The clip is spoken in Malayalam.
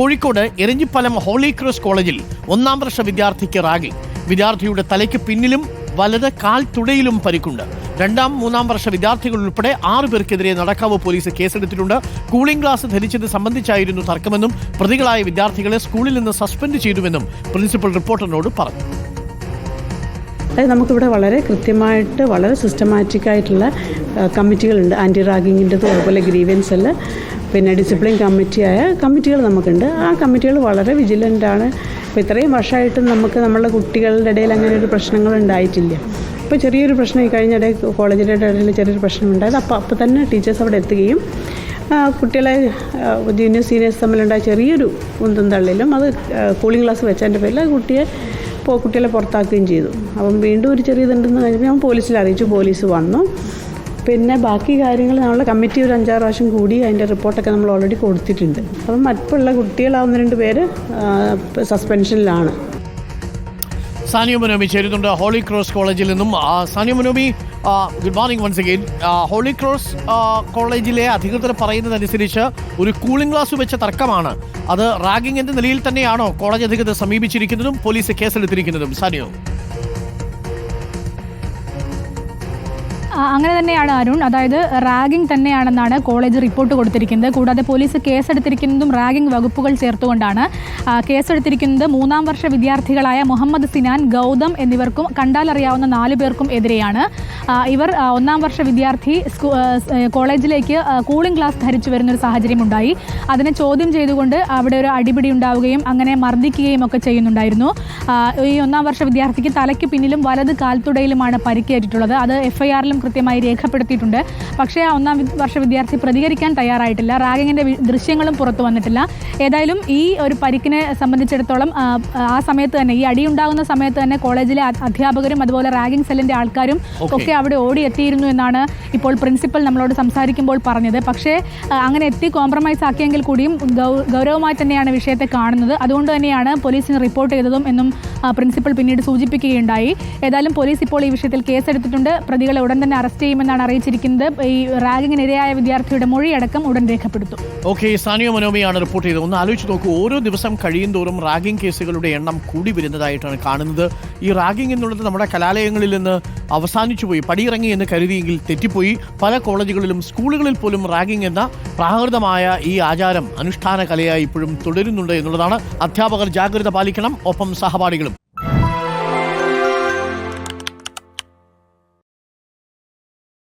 കോഴിക്കോട് എരഞ്ഞിപ്പലം ഹോളി ക്രോസ് കോളേജിൽ ഒന്നാം വർഷ വിദ്യാർത്ഥിക്ക് റാഗിൽ. വിദ്യാർത്ഥിയുടെ തലയ്ക്ക് പിന്നിലും വലത് കാൽ തുടയിലും പരിക്കുണ്ട്. രണ്ടാം മൂന്നാം വർഷ വിദ്യാർത്ഥികൾ ഉൾപ്പെടെ ആറു പേർക്കെതിരെ നടക്കാവ് പോലീസ് കേസെടുത്തിട്ടുണ്ട്. കൂളിംഗ് ഗ്ലാസ് ധരിച്ചത് സംബന്ധിച്ചായിരുന്നു തർക്കമെന്നും പ്രതികളായ വിദ്യാർത്ഥികളെ സ്കൂളിൽ നിന്ന് സസ്പെൻഡ് ചെയ്തുവെന്നും പ്രിൻസിപ്പൽ റിപ്പോർട്ടറിനോട് പറഞ്ഞു. നമുക്കിവിടെ വളരെ കൃത്യമായിട്ട് വളരെ സിസ്റ്റമാറ്റിക് ആയിട്ടുള്ള കമ്മിറ്റികളുണ്ട്. ആന്റി റാഗിങ്ങിന്റെതും അതുപോലെ ഗ്രീവൻസ് എല്ലാം പിന്നെ ഡിസിപ്ലിൻ കമ്മിറ്റിയായ കമ്മിറ്റികൾ നമുക്കുണ്ട്. ആ കമ്മിറ്റികൾ വളരെ വിജിലന്റ് ആണ്. ഇപ്പോൾ ഇത്രയും വർഷമായിട്ടും നമുക്ക് നമ്മളുടെ കുട്ടികളുടെ ഇടയിൽ അങ്ങനെ ഒരു പ്രശ്നങ്ങൾ ഉണ്ടായിട്ടില്ല. ഇപ്പോൾ ചെറിയൊരു പ്രശ്നം ഈ കഴിഞ്ഞിടെ കോളേജിന്റെ ഇടയിൽ ചെറിയൊരു പ്രശ്നം ഉണ്ടായത്. അപ്പോൾ അപ്പോൾ തന്നെ ടീച്ചേഴ്സ് അവിടെ എത്തുകയും കുട്ടികളെ ജൂനിയർ സീനിയേഴ്സ് തമ്മിലുണ്ടായ ചെറിയൊരു ഉന്തും തള്ളിലും അത് കൂളിംഗ് ഗ്ലാസ് വെച്ചതിന്റെ പേരിൽ കുട്ടിയെ കുട്ടികളെ പുറത്താക്കുകയും ചെയ്തു. അപ്പം വീണ്ടും ഒരു ചെറിയ ഇതുണ്ടെന്ന് കഴിഞ്ഞപ്പോൾ ഞാൻ പോലീസിൽ അറിയിച്ചു. പോലീസ് വന്നു. പിന്നെ ബാക്കി കാര്യങ്ങൾ നമ്മൾ കമ്മിറ്റി ഒരു അഞ്ചാറ് പ്രാവശ്യം കൂടി അതിന്റെ റിപ്പോർട്ടൊക്കെ നമ്മൾ ഓൾറെഡി കൊടുത്തിട്ടുണ്ട്. അപ്പം മറ്റുള്ള കുട്ടികളാവുന്ന രണ്ട് പേര് സസ്പെൻഷനിലാണ് സാനിയ മനോമി ചേരുന്നുണ്ട്. ഹോളി ക്രോസ് കോളേജിൽ നിന്നും Saniya Manomi good morning once again Holy Cross കോളേജിലെ അധികൃതർ പറയുന്നതനുസരിച്ച് ഒരു കൂളിംഗ് ഗ്ലാസ് വെച്ച തർക്കമാണ്. അത് റാഗിംഗ് എന്ന നിലയിൽ തന്നെയാണോ കോളേജ് അധികൃതർ സമീപിച്ചിരിക്കുന്നതും പോലീസ് കേസെടുത്തിരിക്കുന്നതും? സാനിയോ? അങ്ങനെ തന്നെയാണ് അരുൺ. അതായത് റാഗിംഗ് തന്നെയാണെന്നാണ് കോളേജ് റിപ്പോർട്ട് കൊടുത്തിരിക്കുന്നത്. കൂടാതെ പോലീസ് കേസെടുത്തിരിക്കുന്നതും റാഗിംഗ് വകുപ്പുകൾ ചേർത്തുകൊണ്ടാണ്. കേസെടുത്തിരിക്കുന്നത് മൂന്നാം വർഷ വിദ്യാർത്ഥികളായ മുഹമ്മദ് സിനാൻ ഗൗതം എന്നിവർക്കും കണ്ടാലറിയാവുന്ന നാല് പേർക്കും എതിരെയാണ്. ഇവർ ഒന്നാം വർഷ വിദ്യാർത്ഥി കോളേജിലേക്ക് കൂളിംഗ് ഗ്ലാസ് ധരിച്ചു വരുന്നൊരു സാഹചര്യം ഉണ്ടായി അതിനെ ചോദ്യം ചെയ്തുകൊണ്ട് അവിടെ ഒരു അടിപിടി ഉണ്ടാവുകയും അങ്ങനെ മർദ്ദിക്കുകയും ഒക്കെ ചെയ്യുന്നുണ്ടായിരുന്നു. ഈ ഒന്നാം വർഷ വിദ്യാർത്ഥിക്ക് തലയ്ക്ക് പിന്നിലും വലത് കാൽത്തുടയിലുമാണ് പരിക്കേറ്റിട്ടുള്ളത്. അത് എഫ്ഐആറിലും കൃത്യമായി രേഖപ്പെടുത്തിയിട്ടുണ്ട്. പക്ഷേ ആ ഒന്നാം വർഷ വിദ്യാർത്ഥി പ്രതികരിക്കാൻ തയ്യാറായിട്ടില്ല. റാഗിങ്ങിന്റെ ദൃശ്യങ്ങളും പുറത്തു വന്നിട്ടില്ല. ഏതായാലും ഈ ഒരു പരിക്കിനെ സംബന്ധിച്ചിടത്തോളം ആ, ആ സമയത്ത് തന്നെ ഈ അടിയുണ്ടാകുന്ന സമയത്ത് തന്നെ കോളേജിലെ അധ്യാപകരും അതുപോലെ റാഗിംഗ് സെല്ലിന്റെ ആൾക്കാരും ഒക്കെ അവിടെ ഓടിയെത്തിയിരുന്നു എന്നാണ് ഇപ്പോൾ പ്രിൻസിപ്പൽ നമ്മളോട് സംസാരിക്കുമ്പോൾ പറഞ്ഞത്. പക്ഷേ അങ്ങനെ എത്തി കോംപ്രമൈസ് ആക്കിയെങ്കിൽ കൂടിയും ഗൗരവമായി തന്നെയാണ് വിഷയത്തെ കാണുന്നത്. അതുകൊണ്ട് തന്നെയാണ് പോലീസിന് റിപ്പോർട്ട് ചെയ്തതും എന്നും പ്രിൻസിപ്പൽ പിന്നീട് സൂചിപ്പിക്കുകയുണ്ടായി. ഏതായാലും പോലീസ് ഇപ്പോൾ ഈ വിഷയത്തിൽ കേസെടുത്തിട്ടുണ്ട്. പ്രതികളെ ഉടൻ തന്നെ അറസ്റ്റ് ചെയ്യുമെന്നാണ് അറിയിച്ചിരിക്കുന്നത്. ഈ റാഗിങ്ങിനിരയായ വിദ്യാർത്ഥിയുടെ മൊഴിയടക്കം ഉടൻ രേഖപ്പെടുത്തും. ഓക്കെ സാനിയോ മനോമിയാണ് റിപ്പോർട്ട് ചെയ്തത്. ഒന്ന് ആലോചിച്ച് നോക്കൂ ഓരോ ദിവസം കഴിയും തോറും റാഗിംഗ് കേസുകളുടെ എണ്ണം കൂടി വരുന്നതായിട്ടാണ് കാണുന്നത്. ഈ റാഗിംഗ് എന്നുള്ളത് നമ്മുടെ കലാലയങ്ങളിൽ നിന്ന് അവസാനിച്ചു പോയി പടിയിറങ്ങി എന്ന് കരുതിയെങ്കിൽ തെറ്റിപ്പോയി. പല കോളേജുകളിലും സ്കൂളുകളിൽ പോലും റാഗിംഗ് എന്ന പ്രാകൃതമായ ഈ ആചാരം അനുഷ്ഠാന കലയായി ഇപ്പോഴും തുടരുന്നുണ്ട് എന്നുള്ളതാണ്. അധ്യാപകർ ജാഗ്രത പാലിക്കണം ഒപ്പം സഹപാഠികളും.